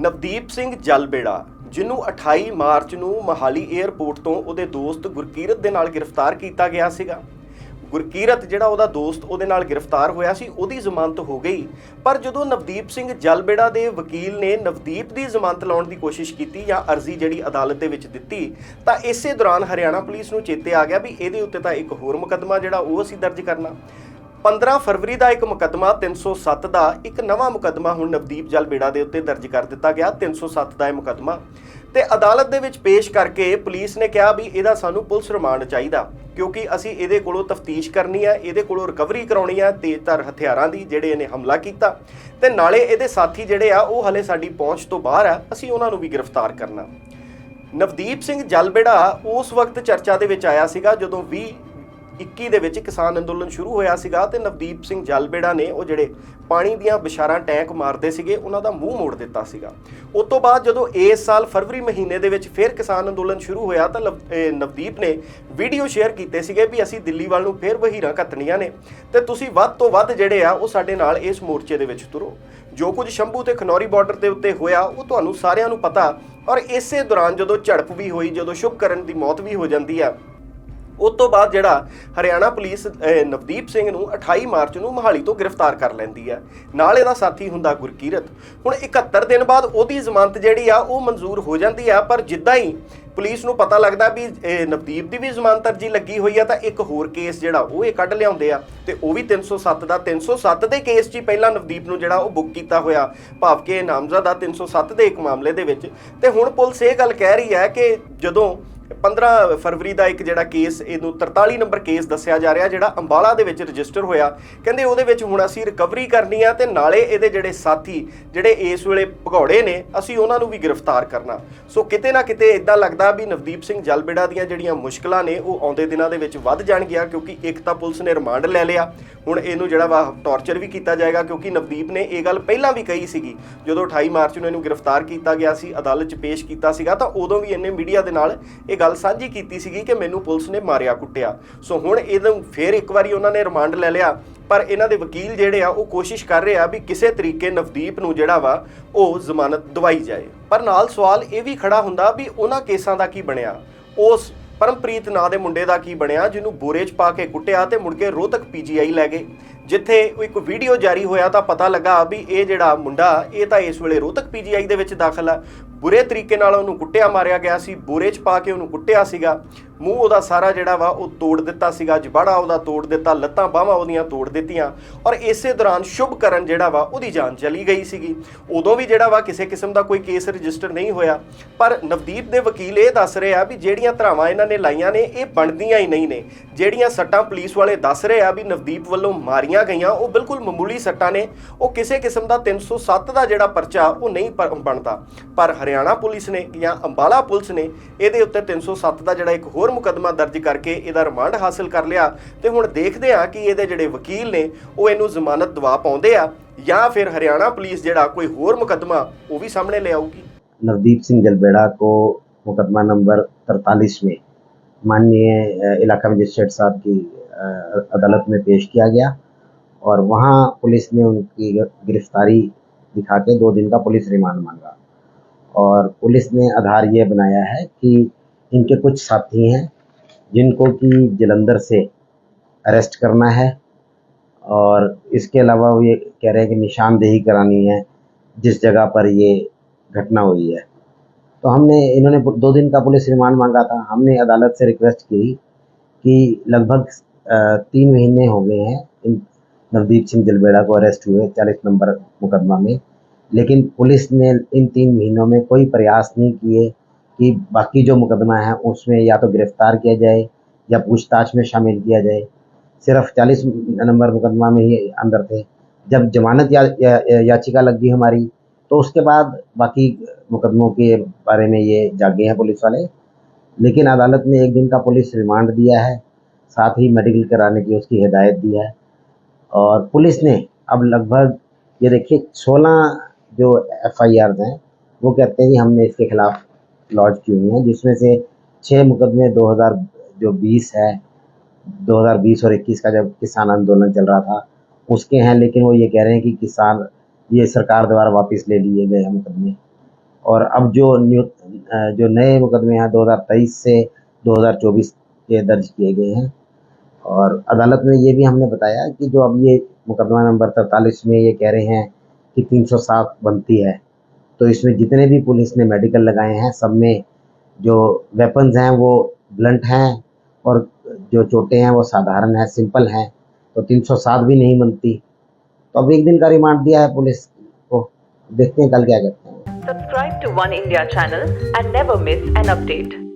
ਨਵਦੀਪ ਸਿੰਘ ਜਲਬੇੜਾ, ਜਿਹਨੂੰ 28 ਮਾਰਚ ਨੂੰ ਮਹਾਲੀ 에ਅਰਪੋਰਟ ਤੋਂ ਉਹਦੇ ਦੋਸਤ ਗੁਰਕੀਰਤ ਦੇ ਨਾਲ ਗ੍ਰਿਫਤਾਰ ਕੀਤਾ ਗਿਆ ਸੀਗਾ। ਗੁਰਕੀਰਤ ਜਿਹੜਾ ਉਹਦਾ ਦੋਸਤ ਉਹਦੇ ਨਾਲ ਗ੍ਰਿਫਤਾਰ ਹੋਇਆ ਸੀ, ਉਹਦੀ ਜ਼ਮਾਨਤ ਹੋ ਗਈ। ਪਰ ਜਦੋਂ ਨਵਦੀਪ ਸਿੰਘ ਜਲਬੇੜਾ ਦੇ ਵਕੀਲ ਨੇ ਨਵਦੀਪ ਦੀ ਜ਼ਮਾਨਤ ਲਾਉਣ ਦੀ ਕੋਸ਼ਿਸ਼ ਕੀਤੀ ਜਾਂ ਅਰਜ਼ੀ ਜਿਹੜੀ ਅਦਾਲਤ ਦੇ ਵਿੱਚ ਦਿੱਤੀ, ਤਾਂ ਇਸੇ ਦੌਰਾਨ ਹਰਿਆਣਾ ਪੁਲਿਸ ਨੂੰ ਚੇਤੇ ਆ ਗਿਆ ਵੀ ਇਹਦੇ ਉੱਤੇ ਤਾਂ ਇੱਕ ਹੋਰ ਮੁਕੱਦਮਾ ਜਿਹੜਾ ਉਹ ਅਸੀਂ ਦਰਜ ਕਰਨਾ। 15 ਫਰਵਰੀ ਦਾ ਇੱਕ ਮੁਕੱਦਮਾ 307 ਦਾ ਇੱਕ ਨਵਾਂ ਮੁਕੱਦਮਾ ਹੁਣ ਨਵਦੀਪ ਜਲਬੇੜਾ ਦੇ ਉੱਤੇ ਦਰਜ ਕਰ ਦਿੱਤਾ ਗਿਆ। 307 ਦਾ ਇਹ ਮੁਕੱਦਮਾ। ਤੇ ਅਦਾਲਤ ਦੇ ਵਿੱਚ ਪੇਸ਼ ਕਰਕੇ ਪੁਲਿਸ ਨੇ ਕਿਹਾ ਵੀ ਇਹਦਾ ਸਾਨੂੰ ਪੁਲਿਸ ਰਿਮਾਂਡ ਚਾਹੀਦਾ, ਕਿਉਂਕਿ ਅਸੀਂ ਇਹਦੇ ਕੋਲੋਂ ਤਫਤੀਸ਼ ਕਰਨੀ ਹੈ, ਇਹਦੇ ਕੋਲੋਂ ਰਿਕਵਰੀ ਕਰਾਉਣੀ ਹੈ ਤੇਜ਼ਧਾਰ ਹਥਿਆਰਾਂ ਦੀ ਜਿਹੜੇ ਇਹਨੇ ਹਮਲਾ ਕੀਤਾ। ਤੇ ਨਾਲੇ ਇਹਦੇ ਸਾਥੀ ਜਿਹੜੇ ਆ, ਉਹ ਹਲੇ ਸਾਡੀ ਪਹੁੰਚ ਤੋਂ ਬਾਹਰ ਆ, ਅਸੀਂ ਉਹਨਾਂ ਨੂੰ ਵੀ ਗ੍ਰਿਫਤਾਰ ਕਰਨਾ। ਨਵਦੀਪ ਸਿੰਘ ਜਲਬੇੜਾ ਉਸ ਵਕਤ ਚਰਚਾ ਦੇ ਵਿੱਚ ਆਇਆ ਸੀਗਾ, ਜਦੋਂ 20 21 ਦੇ ਵਿੱਚ ਕਿਸਾਨ ਅੰਦੋਲਨ ਸ਼ੁਰੂ ਹੋਇਆ ਸੀਗਾ ਤੇ ਨਵਦੀਪ ਸਿੰਘ ਜਲਬੇੜਾ ਨੇ ਉਹ ਜਿਹੜੇ ਪਾਣੀ ਦੀਆਂ ਬਿਸ਼ਾਰਾਂ ਟੈਂਕ ਮਾਰਦੇ ਸੀਗੇ, ਉਹਨਾਂ ਦਾ ਮੂੰਹ ਮੋੜ ਦਿੱਤਾ ਸੀਗਾ। ਉਸ ਤੋਂ ਬਾਅਦ ਜਦੋਂ ਇਸ ਸਾਲ ਫਰਵਰੀ ਮਹੀਨੇ ਦੇ ਵਿੱਚ ਫਿਰ ਕਿਸਾਨ ਅੰਦੋਲਨ ਸ਼ੁਰੂ ਹੋਇਆ ਤਾਂ ਲਵ- ਨਵਦੀਪ ਨੇ ਵੀਡੀਓ ਸ਼ੇਅਰ ਕੀਤੇ ਸੀਗੇ ਵੀ ਅਸੀਂ ਦਿੱਲੀ ਵੱਲ ਨੂੰ ਫਿਰ ਵਹੀਰਾਂ ਕੱਤਣੀਆਂ ਨੇ ਤੇ ਤੁਸੀਂ ਵੱਧ ਤੋਂ ਵੱਧ ਜਿਹੜੇ ਆ ਉਹ ਸਾਡੇ ਨਾਲ ਇਸ ਮੋਰਚੇ ਦੇ ਵਿੱਚ ਤੁਰੋ। ਜੋ ਕੁਝ ਸ਼ੰਭੂ ਤੇ ਖਨੌਰੀ ਬਾਰਡਰ ਦੇ ਉੱਤੇ ਹੋਇਆ, ਉਹ ਤੁਹਾਨੂੰ ਸਾਰਿਆਂ ਨੂੰ ਪਤਾ ਔਰ ਇਸੇ ਦੌਰਾਨ ਜਦੋਂ ਝੜਪ ਵੀ ਹੋਈ, ਜਦੋਂ ਸ਼ੁਭਕਰਨ ਦੀ ਮੌਤ ਵੀ ਹੋ ਜਾਂਦੀ ਆ ਉਸ ਤੋਂ ਬਾਅਦ ਜਿਹੜਾ ਹਰਿਆਣਾ ਪੁਲਿਸ ਨਵਦੀਪ ਸਿੰਘ ਨੂੰ 28 ਮਾਰਚ ਨੂੰ ਮੋਹਾਲੀ ਤੋਂ ਗ੍ਰਿਫਤਾਰ ਕਰ ਲੈਂਦੀ ਹੈ। ਨਾਲ ਇਹਦਾ ਸਾਥੀ ਹੁੰਦਾ ਗੁਰਕੀਰਤ। ਹੁਣ 71 ਦਿਨ ਬਾਅਦ ਉਹਦੀ ਜ਼ਮਾਨਤ ਜਿਹੜੀ ਆ, ਉਹ ਮਨਜ਼ੂਰ ਹੋ ਜਾਂਦੀ ਆ, ਪਰ ਜਿੱਦਾਂ ਹੀ ਪੁਲਿਸ ਨੂੰ ਪਤਾ ਲੱਗਦਾ ਵੀ ਨਵਦੀਪ ਦੀ ਵੀ ਜ਼ਮਾਨਤ ਅਰਜੀ ਲੱਗੀ ਹੋਈ ਆ, ਤਾਂ ਇੱਕ ਹੋਰ ਕੇਸ ਜਿਹੜਾ ਉਹ ਇਹ ਕੱਢ ਲਿਆਉਂਦੇ ਆ। ਤੇ ਉਹ ਵੀ 307 ਦਾ 307 ਦੇ ਕੇਸ 'ਚ ਪਹਿਲਾਂ ਨਵਦੀਪ ਨੂੰ ਜਿਹੜਾ ਉਹ ਬੁੱਕ ਕੀਤਾ ਹੋਇਆ ਭਾਵ ਕਿ ਨਾਮਜ਼ਦ ਆ 307 ਦੇ ਇੱਕ ਮਾਮਲੇ ਦੇ ਵਿੱਚ। ਤੇ ਹੁਣ ਪੁਲਿਸ ਇਹ ਗੱਲ ਕਹਿ ਰਹੀ ਹੈ ਕਿ ਜਦੋਂ 15 ਫਰਵਰੀ ਦਾ ਇੱਕ ਜਿਹੜਾ ਕੇਸ, ਇਹਨੂੰ 43 ਨੰਬਰ ਕੇਸ ਦੱਸਿਆ ਜਾ ਰਿਹਾ, ਜਿਹੜਾ ਅੰਬਾਲਾ ਦੇ ਵਿੱਚ ਰਜਿਸਟਰ ਹੋਇਆ। ਕਹਿੰਦੇ ਉਹਦੇ ਵਿੱਚ ਹੁਣ ਅਸੀਂ ਰਿਕਵਰੀ ਕਰਨੀ ਆ ਤੇ ਨਾਲੇ ਇਹਦੇ ਜਿਹੜੇ ਸਾਥੀ, ਜਿਹੜੇ ਇਸ ਵੇਲੇ ਭਗੌੜੇ ਨੇ, ਅਸੀਂ ਉਹਨਾਂ ਨੂੰ ਵੀ ਗ੍ਰਿਫਤਾਰ ਕਰਨਾ। ਸੋ ਕਿਤੇ ਨਾ ਕਿਤੇ ਇਦਾਂ ਲੱਗਦਾ ਵੀ ਨਵਦੀਪ ਸਿੰਘ ਜਲਬੇੜਾ ਦੀਆਂ ਜਿਹੜੀਆਂ ਮੁਸ਼ਕਲਾਂ ਨੇ, ਉਹ ਆਉਂਦੇ ਦਿਨਾਂ ਦੇ ਵਿੱਚ ਵੱਧ ਜਾਣਗੀਆਂ, ਕਿਉਂਕਿ ਇੱਕ ਤਾਂ ਪੁਲਿਸ ਨੇ ਰਿਮਾਂਡ ਲੈ ਲਿਆ। ਹੁਣ ਇਹਨੂੰ ਜਿਹੜਾ ਵਾ ਟੌਰਚਰ ਵੀ ਕੀਤਾ ਜਾਏਗਾ, ਕਿਉਂਕਿ ਨਵਦੀਪ ਨੇ ਇਹ ਗੱਲ ਪਹਿਲਾਂ ਵੀ ਕਹੀ ਸੀਗੀ। ਜਦੋਂ 28 ਮਾਰਚ ਨੂੰ ਇਹਨੂੰ ਗ੍ਰਿਫਤਾਰ ਕੀਤਾ ਗਿਆ ਸੀ, ਅਦਾਲਤ 'ਚ ਪੇਸ਼ ਕੀਤਾ ਸੀਗਾ, ਤਾਂ ਉਦੋਂ ਵੀ ਇਹਨੇ ਮੀਡੀਆ ਦੇ ਨਾਲ ਇਹ ਗੱਲ ਸਾਂਝੀ ਕੀਤੀ ਸੀਗੀ ਕਿ ਮੈਨੂੰ ਪੁਲਿਸ ਨੇ ਮਾਰਿਆ, ਕੁੱਟਿਆ। ਸੋ ਹੁਣ ਇਹਨੂੰ ਫੇਰ ਇੱਕ ਵਾਰੀ ਉਹਨਾਂ ਨੇ ਰਿਮਾਂਡ ਲੈ ਲਿਆ। ਪਰ ਇਹਨਾਂ ਦੇ ਵਕੀਲ ਜਿਹੜੇ ਆ, ਉਹ ਕੋਸ਼ਿਸ਼ ਕਰ ਰਹੇ ਆ ਵੀ ਕਿਸੇ ਤਰੀਕੇ ਨਵਦੀਪ ਨੂੰ ਜਿਹੜਾ ਵਾ, ਉਹ ਜ਼ਮਾਨਤ ਦਵਾਈ ਜਾਏ। ਪਰ ਨਾਲ ਸਵਾਲ ਇਹ ਵੀ ਖੜਾ ਹੁੰਦਾ ਵੀ ਉਹਨਾਂ ਕੇਸਾਂ ਦਾ ਕੀ ਬਣਿਆ? ਉਸ ਪਰਮਪ੍ਰੀਤ ਨਾਂ ਦੇ ਮੁੰਡੇ ਦਾ ਕੀ ਬਣਿਆ, ਜਿਹਨੂੰ ਬੋਰੇ 'ਚ ਪਾ ਕੇ ਕੁੱਟਿਆ ਤੇ ਮੁੜ ਕੇ ਰੋਹਤਕ ਪੀਜੀਆਈ ਲੈ ਗਏ? ਜਿੱਥੇ ਇੱਕ ਵੀਡੀਓ ਜਾਰੀ ਹੋਇਆ ਤਾਂ ਪਤਾ ਲੱਗਾ ਵੀ ਇਹ ਜਿਹੜਾ ਮੁੰਡਾ, ਇਹ ਤਾਂ ਇਸ ਵੇਲੇ ਰੋਹਤਕ ਪੀਜੀਆਈ ਦੇ ਵਿੱਚ ਦਾਖਲ ਆ। ਬੁਰੇ ਤਰੀਕੇ ਨਾਲ ਉਹਨੂੰ ਕੁੱਟਿਆ ਮਾਰਿਆ ਗਿਆ ਸੀ, ਬੋਰੇ 'ਚ ਪਾ ਕੇ ਉਹਨੂੰ ਕੁੱਟਿਆ ਸੀਗਾ। ਮੂੰਹ ਉਹਦਾ ਸਾਰਾ ਜਿਹੜਾ ਵਾ, ਉਹ ਤੋੜ ਦਿੱਤਾ ਸੀਗਾ, ਜਬਾੜਾ ਉਹਦਾ ਤੋੜ ਦਿੱਤਾ, ਲੱਤਾਂ ਬਾਹਾਂ ਉਹਦੀਆਂ ਤੋੜ ਦਿੱਤੀਆਂ। ਔਰ ਇਸੇ ਦੌਰਾਨ ਸ਼ੁਭਕਰਨ ਜਿਹੜਾ ਵਾ, ਉਹਦੀ ਜਾਨ ਚਲੀ ਗਈ ਸੀਗੀ। ਉਦੋਂ ਵੀ ਜਿਹੜਾ ਵਾ, ਕਿਸੇ ਕਿਸਮ ਦਾ ਕੋਈ ਕੇਸ ਰਜਿਸਟਰ ਨਹੀਂ ਹੋਇਆ। ਪਰ ਨਵਦੀਪ ਦੇ ਵਕੀਲ ਇਹ ਦੱਸ ਰਹੇ ਆ ਵੀ ਜਿਹੜੀਆਂ ਧਰਾਵਾਂ ਇਹਨਾਂ ਨੇ ਲਾਈਆਂ ਨੇ, ਇਹ ਬਣਦੀਆਂ ਹੀ ਨਹੀਂ ਨੇ। ਜਿਹੜੀਆਂ ਸੱਟਾਂ ਪੁਲਿਸ ਵਾਲੇ ਦੱਸ ਰਹੇ ਆ ਵੀ ਨਵਦੀਪ ਵੱਲੋਂ ਮਾਰੀਆਂ ਗਈਆਂ ਉਹ ਬਿਲਕੁਲ ਮਾਮੂਲੀ ਸੱਟਾਂ ਨੇ ਉਹ ਕਿਸੇ ਕਿਸਮ ਦਾ 307 ਦਾ ਜਿਹੜਾ ਪਰਚਾ ਉਹ ਨਹੀਂ ਪ- ਬਣਦਾ ਪਰ ਹਰਿਆਣਾ ਪੁਲਿਸ ਨੇ ਜਾਂ ਅੰਬਾਲਾ ਪੁਲਿਸ ਨੇ ਇਹਦੇ ਉੱਤੇ 307 ਦਾ ਜਿਹੜਾ ਇੱਕ ਹੋਰ ਮੁਕੱਦਮਾ ਦਰਜ ਕਰਕੇ ਇਹਦਾ ਰਿਮਾਂਡ ਹਾਸਲ ਕਰ ਲਿਆ ਤੇ ਹੁਣ ਦੇਖਦੇ ਆ ਕਿ ਇਹਦੇ ਜਿਹੜੇ ਵਕੀਲ ਨੇ ਉਹ ਇਹਨੂੰ ਜ਼ਮਾਨਤ ਦਵਾ ਪਾਉਂਦੇ ਆ ਜਾਂ ਫਿਰ ਹਰਿਆਣਾ ਪੁਲਿਸ ਜਿਹੜਾ ਕੋਈ ਹੋਰ ਮੁਕੱਦਮਾ ਉਹ ਵੀ ਸਾਹਮਣੇ ਲੈ ਆਊਗੀ नवदीप सिंह जलबेड़ा को मुकदमा नंबर 43 में माननीय अ, इलाका मजिस्ट्रेट साहब की अ, अदालत में पेश किया गया और वहाँ पुलिस ने उनकी गिरफ्तारी दिखा के दो दिन का पुलिस रिमांड मांगा। और पुलिस ने आधार ये बनाया है कि इनके कुछ साथी हैं जिनको कि जलंधर से अरेस्ट करना है और इसके अलावा वो ये कह रहे हैं कि निशानदेही करानी है, जिस जगह पर ये घटना हुई है। तो हमने, इन्होंने दो दिन का पुलिस रिमांड मांगा था। हमने अदालत से रिक्वेस्ट की कि लगभग तीन महीने हो गए हैं इन नवदीप सिंह जलबेड़ा को अरेस्ट हुए चालीस नंबर मुकदमा में। लेकिन पुलिस ने इन तीन महीनों में कोई प्रयास नहीं किए कि बाकी जो मुकदमा है उसमें या तो गिरफ़्तार किया जाए या पूछताछ में शामिल किया जाए। सिर्फ़ चालीस नंबर मुकदमा में ही अंदर थे। जब जमानत या, या, याचिका लगी हमारी तो उसके बाद बाकी मुकदमों के बारे में ये जागे हैं पुलिस वाले। लेकिन अदालत ने एक दिन का पुलिस रिमांड दिया है साथ ही मेडिकल कराने की उसकी हिदायत दी है। और पुलिस ने अब लगभग, ये देखिए, सोलह जो एफ़ आई आर हैं, वो कहते हैं कि हमने इसके खिलाफ लॉन्च की हुई हैं, जिसमें से छः मुकदमे 2000 जो 20 है 2020 और 21 का जब किसान आंदोलन चल रहा था, उसके हैं, लेकिन वो ये कह रहे हैं कि किसान, ये सरकार द्वारा वापस ले लिए गए हैं मुकदमे। और अब जो न्यू, जो नए मुकदमे हैं 2023 से 2024 के दर्ज किए गए हैं और अदालत में ये भी हमने बताया कि जो अब ये मुकदमा नंबर तरतालीस में ये कह रहे हैं कि 307 बनती है तो इसमें जितने भी पुलिस ने मेडिकल लगाए हैं, सब में जो वेपन्स हैं वो ब्लंट हैं और जो चोटें हैं वो साधारण हैं सिंपल हैं तो 307 भी नहीं बनती। तो अब एक दिन का रिमांड दिया है पुलिस को। देखते हैं कल क्या करते हैं। Subscribe to One India channel and never miss an update.